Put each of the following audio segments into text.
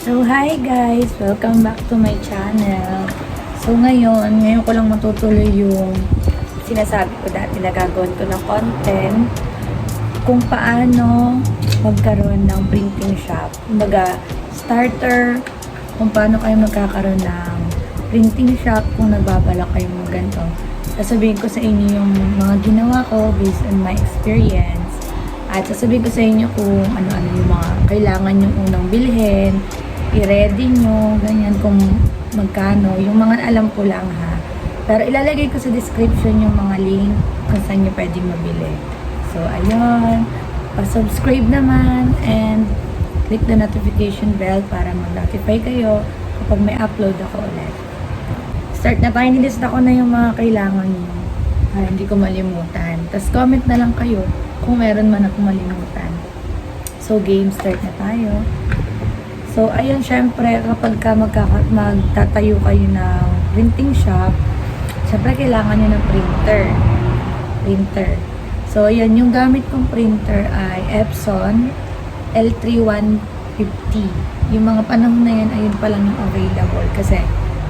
So, hi guys! Welcome back to my channel. So, ngayon, ngayon ko lang matutuloy yung sinasabi ko dati na gagawin ko ng content kung paano magkaroon ng printing shop. Kumbaga, starter, kung paano kayo magkakaroon ng printing shop kung nagbabala kayo mag ganito. Sasabihin ko sa inyo yung mga ginawa ko based on my experience. At sasabihin ko sa inyo kung ano-ano yung mga kailangan yung unang bilhin, i-ready nyo, ganyan kung magkano. Yung mga alam ko lang ha. Pero ilalagay ko sa description yung mga link kung saan nyo pwedeng mabili. So, ayun. Pa-subscribe naman and click the notification bell para mag-notify kayo kapag may upload ako ulit. Start na tayo. Nilista ko na yung mga kailangan nyo. Para hindi ko malimutan. Tapos comment na lang kayo kung meron man ako malimutan. So, game start na tayo. So, ayun, syempre, kapag ka magkaka- magtatayo kayo ng printing shop, syempre, kailangan nyo ng printer. Printer. So, ayun, yung gamit kong printer ay Epson L3150. Yung mga panahon na yan, ayun pa lang yung available kasi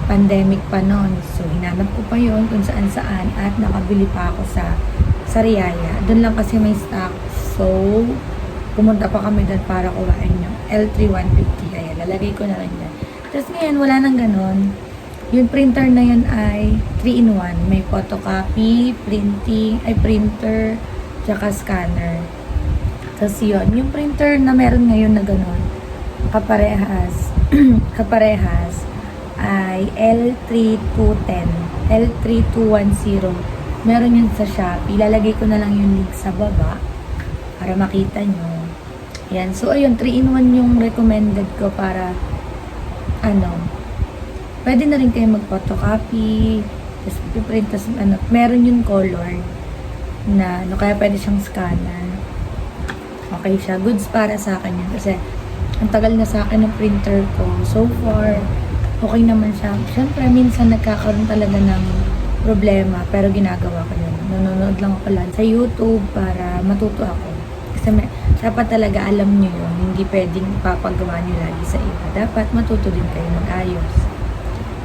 pandemic pa noon. So, hinanap ko pa yun kung saan saan at nakabili pa ako sa Sariaya. Doon lang kasi may stock. So, pumunta pa kami doon para kuhain yung L3150. Lalagay ko na lang yan. Tapos ngayon, wala nang ganon. Yung printer na yun ay 3-in-1. May photocopy, printing, ay printer, tsaka scanner. Tapos yun, yung printer na meron ngayon na ganon, kaparehas, kaparehas, ay L3210, L3210. Meron yun sa Shopee. Ilalagay ko na lang yung link sa baba para makita nyo. Yan. So, ayun, 3-in-1 yung recommended ko para, ano, pwede na rin kayo mag-photocopy, tapos print, tapos ano, meron yung color na, ano, kaya pwede siyang scanner. Okay siya. Goods para sa akin yun. Kasi, ang tagal na sa akin ng printer ko. So far, okay naman siya. Siyempre, minsan nagkakaroon talaga ng problema, pero ginagawa ko yun. Nanonood lang ako lang sa YouTube para matuto ako. Kasi may, dapat talaga alam nyo yun. Hindi pwedeng ipapagawa nyo lagi sa iba. Dapat matuto din kayo mag-ayos.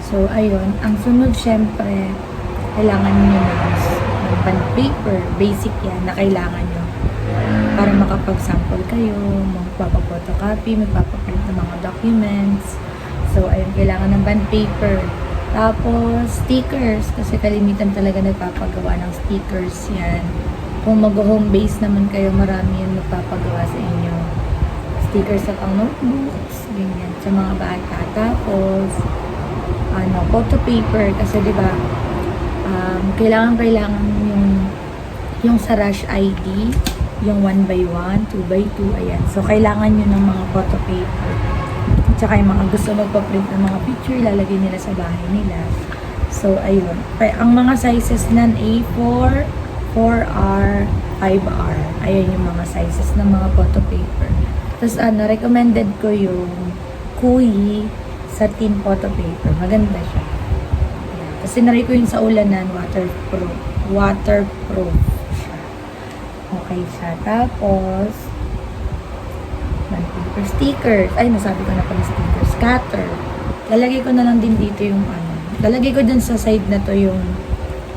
So, ayun. Ang sunod, syempre, kailangan nyo ng, bond paper. Basic yan na kailangan nyo para makapag-sample kayo, magpapapotocopy, magpapaprint ng mga documents. So, ayun, kailangan ng bond paper. Tapos, stickers, kasi kalimitan talaga nagpapagawa ng stickers yan. Kung mag-home base naman kayo, marami yan magpapagawa sa inyo. Stickers sa pang notebooks, ganyan, sa mga bata. Tapos, ano, photo paper, kasi di ba um, kailangan kailangan yung yung sa Rush ID, yung 1 by 1, 2 by 2, ayan. So, kailangan nyo ng mga photo paper. At saka yung mga gusto magpa-print ng mga picture, ilalagay nila sa bahay nila. So, ayun. Ang mga sizes nan A4, 4R, 5R. Ayan yung mga sizes ng mga photo paper. Tapos, ano, recommended ko yung Kui satin photo paper. Maganda siya. Ayan. Tapos, sinari ko yung sa ulanan, waterproof. Waterproof siya. Okay siya. Tapos, paper stickers. Ay, nasabi ko na pala stickers. Scatter. Lalagay ko na lang din dito yung ano. Lalagay ko dun sa side na to yung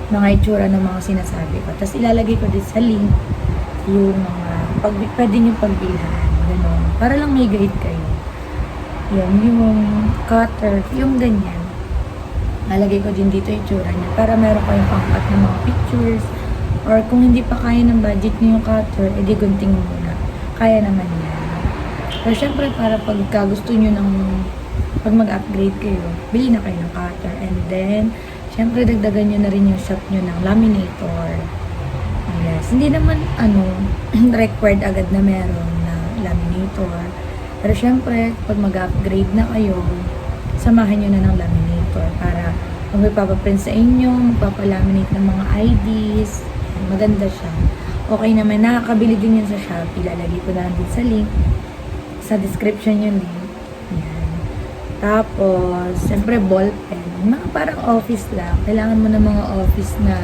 mga itsura ng mga sinasabi ko. Tapos ilalagay ko din sa link yung mga pag, pwede nyo pagbilhan. Ganun. Para lang may guide kayo. Yan, yung cutter, yung ganyan. Lalagay ko din dito yung itsura niya para meron kayong pangkat ng mga pictures or kung hindi pa kaya ng budget niyo yung cutter, edi gunting muna. Kaya naman yan. Pero syempre, para pagka gusto nyo ng pag mag-upgrade kayo, bili na kayo ng cutter. And then, syempre, dagdagan nyo na rin yung shop nyo ng laminator. Yes. Hindi naman, ano, required agad na meron na laminator. Pero syempre, pag mag-upgrade na kayo, samahan nyo na ng laminator para kung may papaprint sa inyo, magpapalaminate ng mga IDs, maganda siya. Okay naman, nakakabili din yun sa Shopee. Lalagay ko na din sa link. Sa description yung link. Yan. Tapos, siyempre, ball pen. Mga parang office lang. Kailangan mo ng mga office na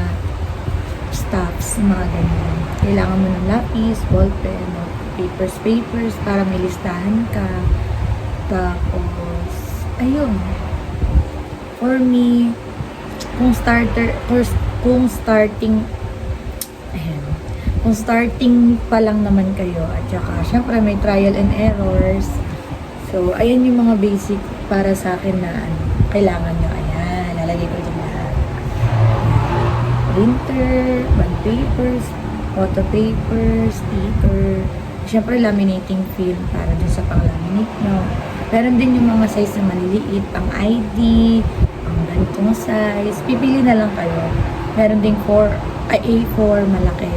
stuffs, mga ganyan. Kailangan mo ng lapis, ball pen, papers, papers, para may listahan ka. Tapos, ayun. For me, kung starter, first, kung starting, ayan, kung starting pa lang naman kayo, at saka, syempre, may trial and errors. So, ayan yung mga basic para sa akin na ano, kailangan nyo. Ayan, lalagay ko dyan lahat. Printer, bond papers, photo paper, sticker, syempre laminating film para dun sa pang-laminate nyo. Meron din yung mga size na maliliit, pang ID, pang ganitong size. Pipili na lang kayo. Meron ding 4, ay A4, malaki.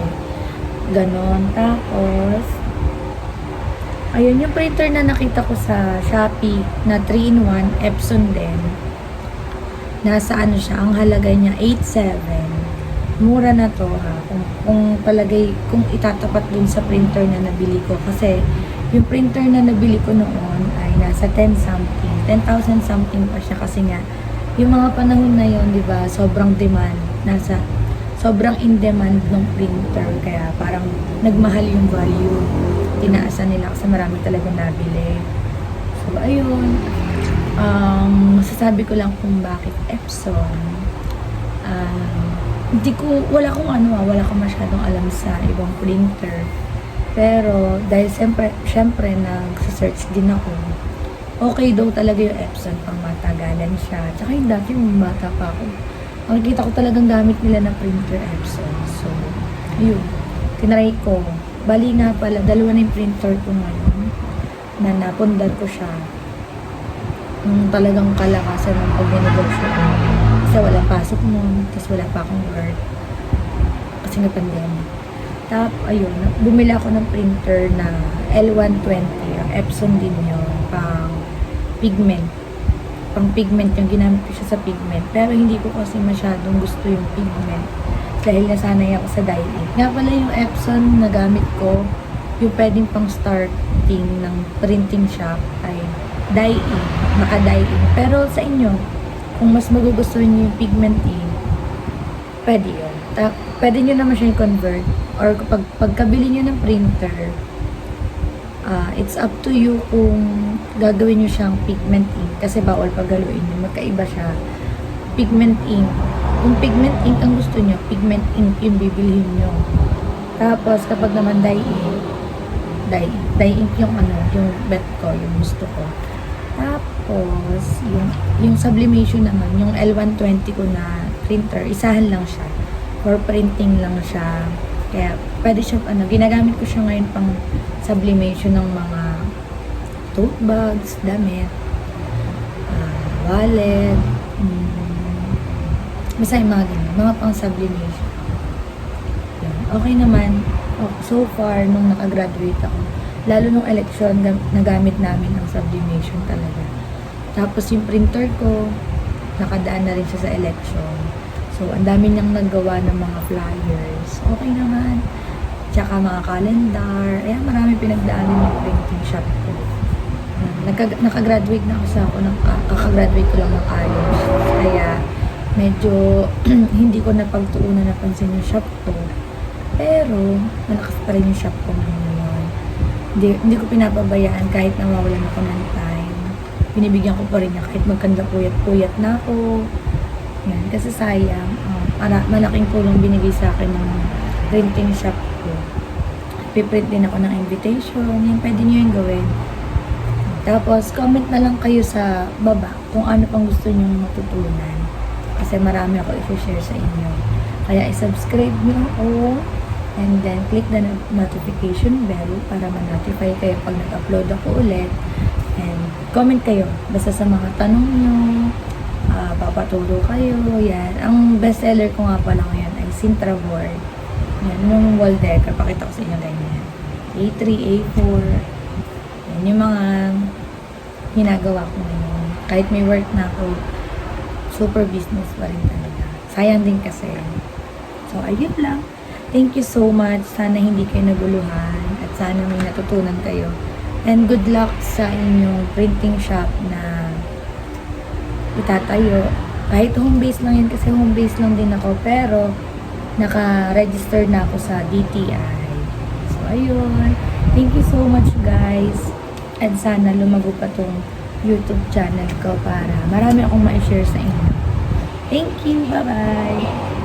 Ganon. Tapos, ayun yung printer na nakita ko sa Shopee na 3-in-1, Epson din. Nasa ano siya, ang halaga niya 8.7 mura na to ha. Kung, kung palagay kung itatapat dun sa printer na nabili ko. Kasi yung printer na nabili ko noon ay nasa 10 something 10,000 something pa siya. Kasi nga yung mga panahon na yon di ba sobrang demand. Nasa sobrang in demand ng printer. Kaya parang nagmahal yung value. Tinaasan nila kasi marami talaga nabili. So ayun. Um, masasabi ko lang kung bakit Epson um, hindi ko, wala akong ano ah, wala akong masyadong alam sa ibang printer. Pero, dahil siyempre, siyempre nag-search din ako, okay daw talaga yung Epson pang matagalan siya. Tsaka yung dati yung bata pa ako, makikita ko talagang gamit nila na printer Epson. So, yun, tinry ko. Bali nga pala, dalawa na yung printer ko ngayon, na napundar ko siya. Yung talagang kalakasan ng pag-negosyo ko. Kasi wala pasok noon, tapos wala pa akong work. Kasi nga pandemic. Tap, ayun, bumili ako ng printer na L120, ang Epson din yun, pang pigment. Pang pigment yung ginamit ko siya sa pigment. Pero hindi ko kasi masyadong gusto yung pigment dahil nasanay ako sa dye-in. Nga pala yung Epson na gamit ko, yung pwedeng pang starting ng printing shop ay dye-in, naka-dye-in. Pero sa inyo, kung mas magugustuhan niyo yung pigment ink, pwede yun. Ta pwede nyo naman siya convert or pag pagkabili nyo ng printer, ah, it's up to you kung gagawin nyo siyang pigment ink kasi bawal pagaluin nyo. Magkaiba siya. Pigment ink. Kung pigment ink ang gusto nyo, pigment ink yung bibilhin nyo. Tapos, kapag naman dye ink, dye, dye ink yung ano, yung bet ko, yung gusto ko. Tapos, yung, yung sublimation naman, yung L120 ko na printer, isahan lang siya. For printing lang siya. Kaya, pwede siya, ano, ginagamit ko siya ngayon pang sublimation ng mga tote bags, damit, ah, wallet, mm, basta yung mga ganyan, mga pang sublimation. Okay naman, oh, so far, nung nakagraduate ako, lalo nung election, gam- nagamit namin ang sublimation talaga. Tapos yung printer ko, nakadaan na rin siya sa election. So, ang dami niyang naggawa ng mga flyers. Okay naman. Tsaka mga calendar. Ayan, marami pinagdaanan yung printing shop ko. Nagka- nakagraduate na ako sa ako ah, kakagraduate ko lang ng college. Kaya, medyo hindi ko napagtuunan na pansin yung shop ko. Pero, malakas pa rin yung shop ko ngayon. Hindi, hindi ko pinapabayaan kahit nawawalan ako ng time. Binibigyan ko pa rin niya kahit magkanda puyat-puyat na ako. Yan, kasi sayang. Uh, para, malaking tulong binigay sa akin ng printing shop ko. Piprint din ako ng invitation. Yan, pwede niyo yung gawin. Tapos, comment na lang kayo sa baba kung ano pang gusto niyo matutunan. Kasi marami ako i-share sa inyo. Kaya i-subscribe niyo ako. And then, click the not- notification bell para ma-notify kayo pag nag-upload ako ulit. And comment kayo. Basta sa mga tanong nyo, ah, papaturo kayo. Yan. Ang bestseller ko nga pala ngayon ay Sintra Board. Yan. Yung wall decker. Pakita ko sa inyo ganyan. A3, A4. Yan yung mga ginagawa ko ngayon. Kahit may work na ako, super business pa rin talaga. Sayang din kasi. So, ayun lang. Thank you so much. Sana hindi kayo naguluhan at sana may natutunan kayo. And good luck sa inyong printing shop na itatayo. Kahit home base lang yan kasi home base lang din ako pero naka-register na ako sa DTI. So ayun. Thank you so much guys. And sana lumago pa tong YouTube channel ko para marami akong ma-share sa inyo. Thank you. Bye-bye.